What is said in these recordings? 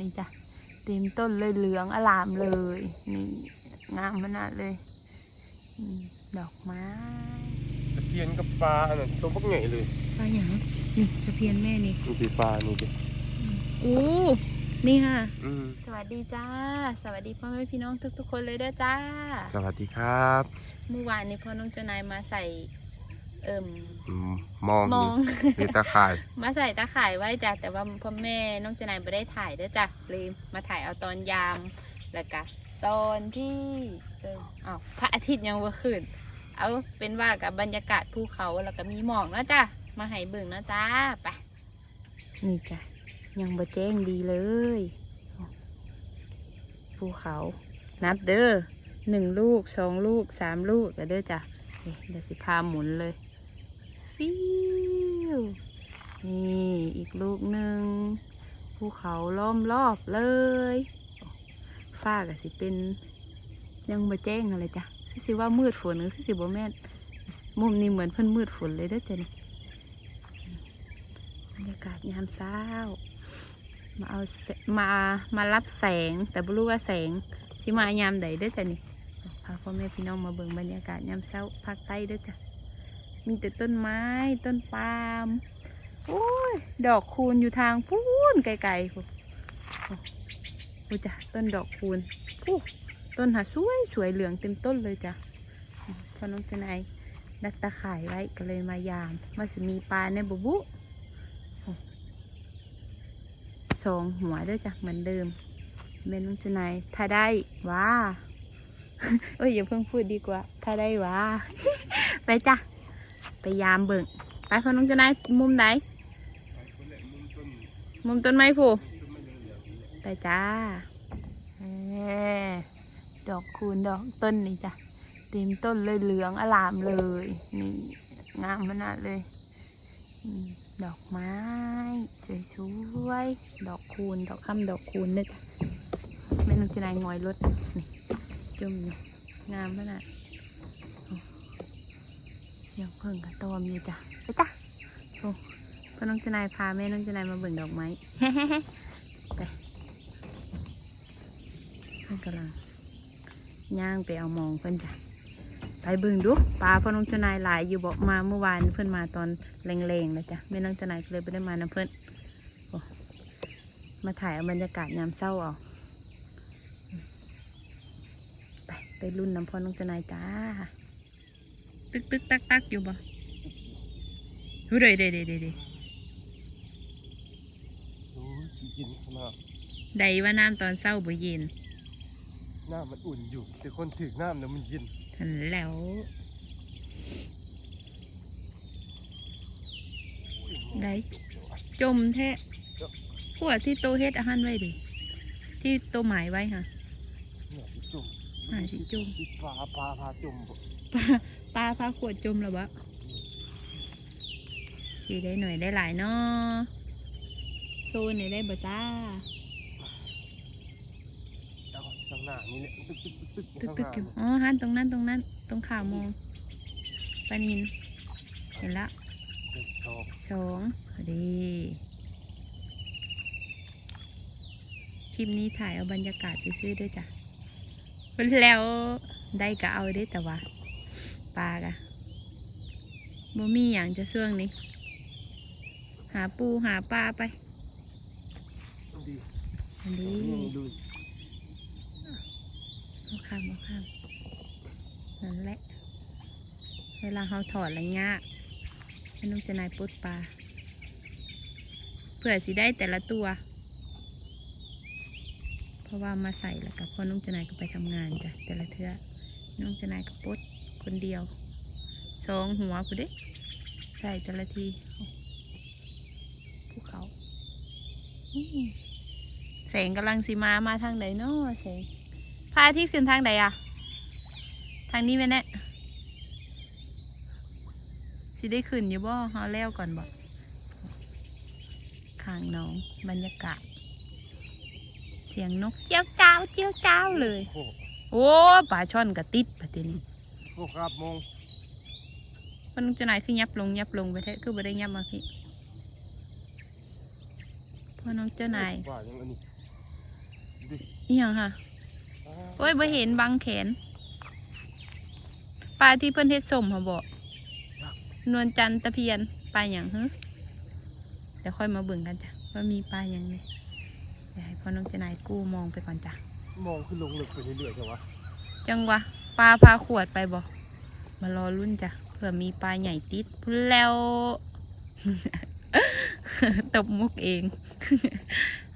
นี่จ้ะเต็มต้นเลยเหลืองอลามเลยนี่งามขนาดเลยอืมดอกไม้ตะเพียนกับปลาอันนั้นตัวพวกใหญ่เลยปลาหยังนี่ตะเพียนแม่นี่นี่คือปลานี่ดิอู้นี่ค่ะอืมสวัสดีจ้า สวัสดีพ่อแม่พี่น้องทุกๆคนเลยเด้อจ้า สวัสดีครับ เมื่อวานนี้พ่อน้องเจ้านายมาใส่ เอิ่มอืมมองมนี่องนี่ตาข่าย มาใส่ตาข่ายไว้จ้ะแต่ว่าพ่อแม่น้องเจนายไม่ได้ถ่ายเด้อจ้ะเลยมาถ่ายเอาตอนยามแล้วก็ตอนที่เอออ้าวพระอาทิตย์ยังว่าขึ้น เอาเป็นว่ากับบรรยากาศภูเขาแล้วก็มีหมอกนะจ้ะมาให้เบิ่งนะจ้าไปนี่จ้ะยังบ่แจ้งดีเลยภูเขา นับเด้อหนึ่งลูกสองลูกสามลูกแล้วเด้อจ้ะนี่เดี๋ยวสิพาหมุนเลย ฟิวนี่อีกลูกหนึ่งภูเขาล้อมรอบเลยฟ้าก็สิเป็น ยังมาแจ้งอะไรจ้ะคือสิว่ามืดฝนหรือคือสิบ่แม่นมุมนี้เหมือนเพิ่นมืดฝนเลยเด้อจ้ะนี่บรรยากาศยามเช้า มาเอามามารับแสงแต่ไม่รู้ว่าแสงสิมายามใดเด้อจ้ะนี่พาพ่อแม่พี่น้องมาเบิ่งบรรยากาศยามเช้าภาคใต้เด้อจ้ะ มีแต่ต้นไม้ต้นปาล์มโอ้ยดอกคูณอยู่ทางพูนไกลๆพูโอ้จ้ะต้นดอกคูณพูต้นหาสวยสวยเหลืองเต็มต้นเลยจ้ะพอน้องเจนายดักตะข่ายไว้ก็เลยมายามมาสิมีปลาในบุบุสองหัวด้วยจ้ะเหมือนเดิมเมนน้องเจนายถ้าได้ว้าเอ้ยอย่าเพิ่งพูดดีกว่า ถ้าได้ว้าไปจ้ะ ไปยามเบิ่งไปพอน้องจะได้มุมไหนมุมต้นไม้ผู้ไปจ้าอดอกคูณดอกต้นนี่จ้ะเต็มต้นเลยเหลืองอลามเลยนี่งามขนาดเลยดอกไม้สวยๆดอกคูณดอกคำดอกคูณเนี่ยจ้ะแม่น้องจะได้งอยรถนี่จุ่มงามขนาด สียงเพิ่งกับตอมอยู่จ้ะไปจ้ะโอ้พ่อน้องเจนายพาแม่น้องเจนายมาเบิ่งดอกไม้ไปเพิ่นกำลังย่างไปเอามองเพิ่นจ้ะไปเบิ่งดูปลาพ่อน้องเจนายหลายอยู่บอกมาเมื่อวานเพิ่นมาตอนแรงๆเลยจ้ะแม่น้องเจนายก็เลยไม่ได้มานะเพิ่นโอ้มาถ่ายเอาบรรยากาศยามเศร้าเอาไปไปรุ่นน้ำพ่อน้องเจนายจ้า ตึกตึกตักตักอยู่บ่เฮ้ยเดเดเดเดเดโอ้ยสิกินขนาดใดว่าน้ำตอนเศร้าบ่เย็น น้ำมันอุ่นอยู่ แต่คนถือน้ำแล้วมันเย็นทันแล้วได้จมแท้พวกที่โตเฮ็ดอาหารไว้ดิ ที่โตหมายไว้ค่ะจุ่มหาสิจุ่มปลาปลาพาจุ่ม บ่ปลาพาขวดจมแล้วะสีได้หน่อยได้หลายเนาะโซนไหนได้บ่จ้าเอาข้างหน้านี่แหละตึกตึกตึกตึกตึกหอยู่น้าอ๋อหันตรงนั้นตรงนั้นตรงข่าวมองปานิน เห็นละหนึ่งสองสองพอดีคลิปนี้ถ่ายเอาบรรยากาศซื่อๆด้วยจ้ะแล้วได้ก็เอาได้แต่ว่า ปลากะบ่มีอย่างจะช่วงนี้ หาปูหาปลาไปดีอันนี้นี่ดูเอาข้ามเอาข้ามนั่นแหละ เวลาเขาถอดอะไรเงี้ยให้น้องจะนายปลดปลาเพื่อสิได้แต่ละตัว เพราะว่ามาใส่แล้วกับพ่อน้องจะนายก็ไปทำงานจ้ะแต่ละเทือน้องจะนายก็ปลด คนเดียวสองหัวผู้เด้ใส่แต่ละทีภูเขาอืมแสงกำลังสีมามาทางไหนเนาะแสงพระอาทิตย์ขึ้นทางไหนอะทางนี้ไหมเนี่ยสิได้ขึ้นอยู่บ่เอาแล้วก่อนบ่ข้างหน้องบรรยากาศ เสียงนกเจียวจ้าวเจียวจ้าวเลย โอ้โอ้ปลาช่อนกระติดปะทีนี้ โหครับมองมันจะไหนคือยับลงยับลงไปแท้คือบ่ได้ยับมาพี่พ่อน้องเจ้านายว่าอย่างอันนี้อีหยังค่ะโอ้ยบ่เห็นบางแขนปลาที่เพิ่นเฮ็ดสมเขาบอกนวลจันทร์ตะเพียนปลาอย่างฮึเดี๋ยวค่อยมาเบิ่งกันจ้ะว่ามีปลาอย่างนี้เดี๋ยวให้พ่อน้องเจนายกู้มองไปก่อนจ้ะมองขึ้นลงลึกไปเรื่อยๆใช่วะ จังวะปลาพาขวดไปบอกมารอรุ่นจ้ะเผื่อมีปลาใหญ่ติดพุ่นแล้วตบมุกเอง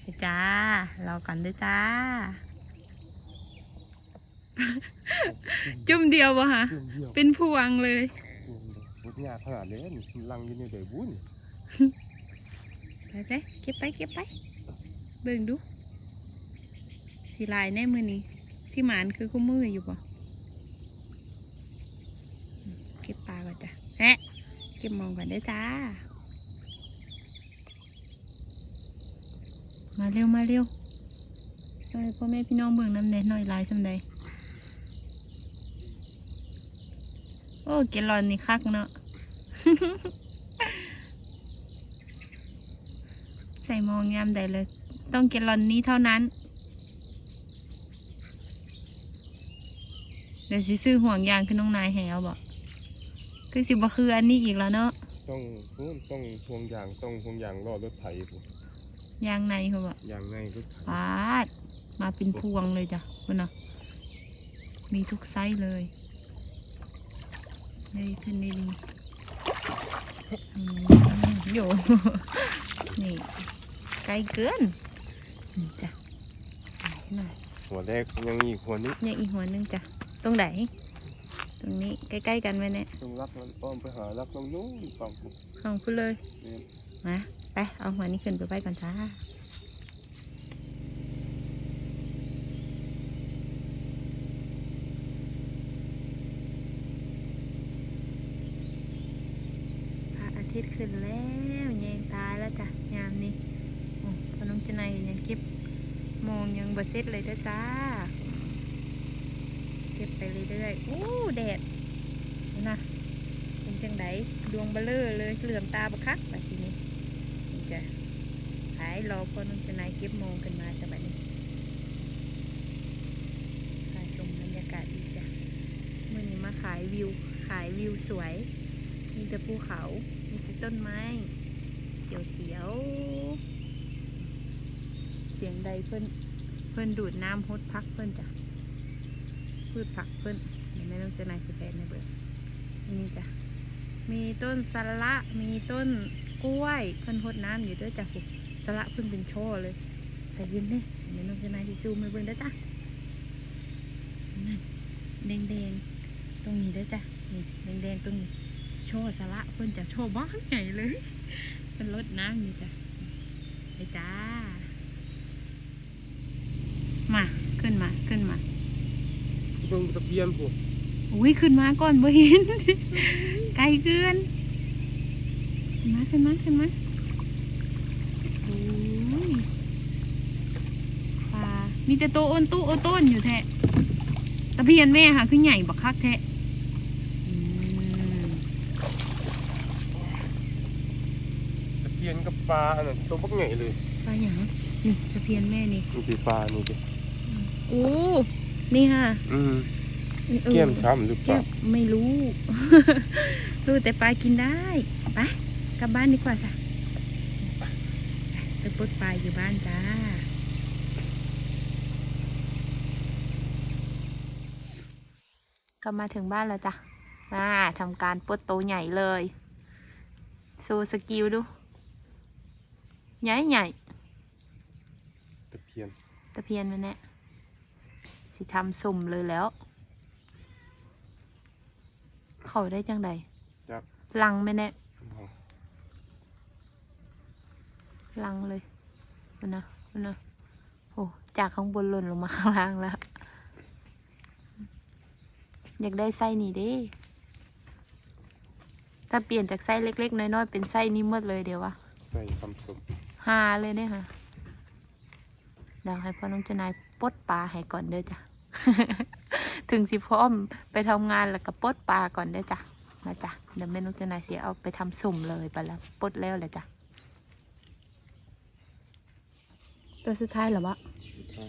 ไปจ้า รอกันด้วยจ้า จุ่มเดียวบ่ฮะเรื่องเดียวเป็นพวงเลยบุญยากขนาดนี้นี่ลังอยินในเดือบุญไปไปเก็บไปเก็บไป เบิ่งดู สีลายแน่มือนี้ สีหมานคือคู่มืออยู่บ่อืมเก็บปลาก่อนจ้ะแฮะเก็บมองก่อนเด้อจ้า มาเร็วมาเร็วช่วยพ่อแม่พี่น้องเบิ่งน้ำแน่หน่อยหลายสำใดโอ้เกลอนนี่คักเนาะใส่มองยามใดเลย ต้องเกลอนนี้เท่านั้น เดี๋ยวสิซื้อห่วงยางขึ้นน้องนายแหวบอกคือสิบ่คืออันนี้อีกแล้วเนาะต้องนู่นต้องพวงยางต้องพวงยางรอรถไถพุ่นยางในเขาบอกยางไงรถไถปาด มาเป็นพวงเลยจ้ะคุณนะมีทุกไซส์เลยเลยขึ้นได้ดีอืมโยนี่ไกลเกินนี่จ้ะหน่อยหัวแรกยังมีอีกหัวนี้เนี่ยอีกหัวหนึงจ้ะต รงไหน ตรงนี้ใกล้ๆกันไหมเนี่ยต้องรักมันอ้อมไปหารักน้องนู้นฝั่งพุ่นของคุณเลย เนี่ยมาไปเอาหัวนี้ขึ้นไปไว้ก่อนจ้าพระอาทิตย์ขึ้นแล้วแยงตาแล้วจ้ะยามนี้โอ้พอน้องจะนายยังเก็บมองยังบะเซ็ตเลยเด้อจ้า เก็บไปเรื่อยๆอู้แดดนะเป็นจังไดดวงเบลอเลยเหลื่อมตาบะคักแบบนี้นี่จ้ะขายรอพอน้องจะนายเก็บมองขึ้นมาจ้ะแบบนี้พาชมบรรยากาศดีจ้ะเมื่อนี้มาขายวิว ขายวิวสวย มีแต่ภูเขา มีแต่ต้นไม้ เขียวเขียวๆเสียงใดเพิ่นเพิ่นดูดน้ำฮดพักเพิ่นจ้ะ พืชผักเพิ่นเดี๋ยวแม่ต้องจะนายสแปนในเบิดอันนี้จ้ะมีต้นสะละมีต้นกล้วยเพิ่นฮดน้ำอยู่ด้วยจ้ะพวกสะละเพิ่นเป็นช่อเลยแต่ยินเนี่ยแม่ต้องจะนายที่ซูมไปเบิ่งเด้จ้ะนั่นแดงแดงๆตรงนี้เด้จ้ะนี่แดงแดงๆตรงนี้โชว์สาระเพิ่นจะโชว์บ้านใหญ่เลยเป็นรถน้ำนี่จ้ะไปจ้า มาขึ้นมาขึ้นมา ต้องตะเพียนพุ่นอุ้ยขึ้นมาก่อนบ่เห็น ไกลเกินขึ้นมาขึ้นมาขึ้นมาโอ้ยปลา มีแต่ตัวอ้นตู้โอต้นอยู่แท้ตะเพียนแม่ค่ะคือใหญ่บักคักแท้อืมตะเพียนกับปลาอันนั้นตัวบักใหญ่เลย ปลาอย่างนี่ตะเพียนแม่นี่นี่คือปลานี่ดิโอ้ นี่ค่ะอืมออแก้มช้ำหรือเปแก้ล่ามไม่รู้ รู้แต่ปลากินได้ไปกลับบ้านดีกว่าสะไปไปปลดปลาอยู่บ้านจ้าก็มาถึงบ้านแล้วจ้ะมาทำการปลดโตวใหญ่เลยโซสกิลดู ใหญ่ใหญ่ตะเพียน ตะเพียนมันเนี่ย สิทำสุ่มเลยแล้ว เขาได้จังใดจับลังไหมเนี่ยลังเลยดูนะดูนะโอ้จากข้างบนหล่นลงมาข้างล่างแล้ว อยากได้ไส้นี่เด้ถ้าเปลี่ยนจากไส้เล็ก ๆ น้อย ๆ เป็นไส้นี้หมดเลยเดี๋ยววะใส่คำสมหาเลยเนี่ยค่ะเดี๋ยวให้พ่อน้องเจนายปลดปลาให้ก่อนเด้อจ้ะ ถึงสิพร้อมไปทำงานแล้วก็ปลดปลาก่อนเด้อจ้ะนะจ้ะเดี๋ยวแม่น้องเจนายเสียเอาไปทำสุ่มเลยไปแล้วปลดแล้วเลยจ้ะตัวสุดท้ายเหรอวะใช่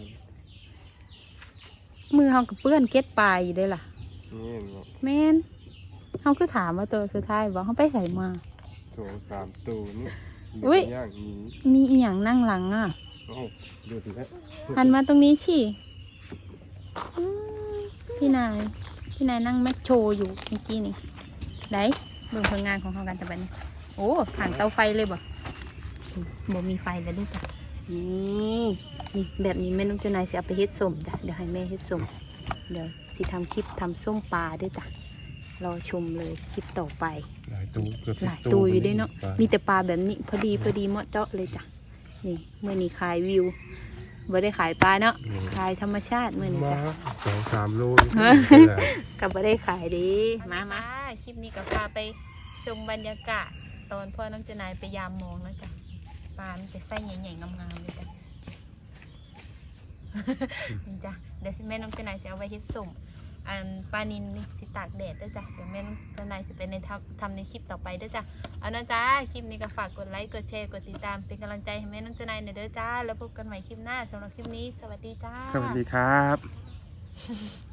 มือเฮาก็เปื้อนเก็ดปลายอยู่เด้ล่ะนี่เห็นบ่แม่นเฮาคือถามว่าตัวสุดท้ายว่าเฮาไปใส่มาสองสามตัวนี่อุ๊ยย่างนี้มีอีหยังนั่งหลังอะโอ้โหดูดิแล้วหันมาตรงนี้สิอืม พี่นาย พี่นายนั่งแมคโชว์อยู่เมื่อกี้นี่ไหนเบิ่งผลงานของเขากันแต่บัดนี้ โอ้ผ่านเตาไฟเลยบ่บ่มีไฟแล้วเด้วยจ้ะนี่นี่แบบนี้แม่นุ่งเจะนายสิเอาไปเฮ็ดส้มจ้ะเดี๋ยวให้แม่เฮ็ดส้มเดี๋ยวสิทำคลิปทำส้มปลาด้วยจ้ะรอชมเลยคลิปต่อไป หลายตัวเกือบหลายตัวอยู่ด้วยเนาะ มีแต่ปลาแบบนี้พอดีพอดีเหมาะเจาะเลยจ้ะ นี่เมื่อนี้ขายวิว บ่ได้ขายปลาเนาะขายธรรมชาติเมื่อนี้มาจ้ะ สองสามโลฮะนี่แหละกับบ่ได้ขายดี มา มา คลิปนี้ก็พาไปชมบรรยากาศ ตอนพ่อน้องเจนายไปยามมองแล้วจ้ะปลามันจะไส้ใหญ่ๆงามๆเลยจ้ะ นี่จ้ะ เดี๋ยวสิแม่น้องเจนายจะเอาไว้เฮ็ดส้ม อันปลานินนี่สิตากแดดด้วยจ้ะเดี๋ยวแม่น้องเจนายจะไปในทำทำในคลิปต่อไปด้วยจ้ะเอานะจ้าคลิปนี้ก็ฝากกดไลค์กดแชร์กดติดตามเป็นกำลังใจให้แม่น้องเจนายหน่อยเด้อจ้า แล้วพบกันใหม่คลิปหน้าสำหรับคลิปนี้ สวัสดีจ้า สวัสดีครับ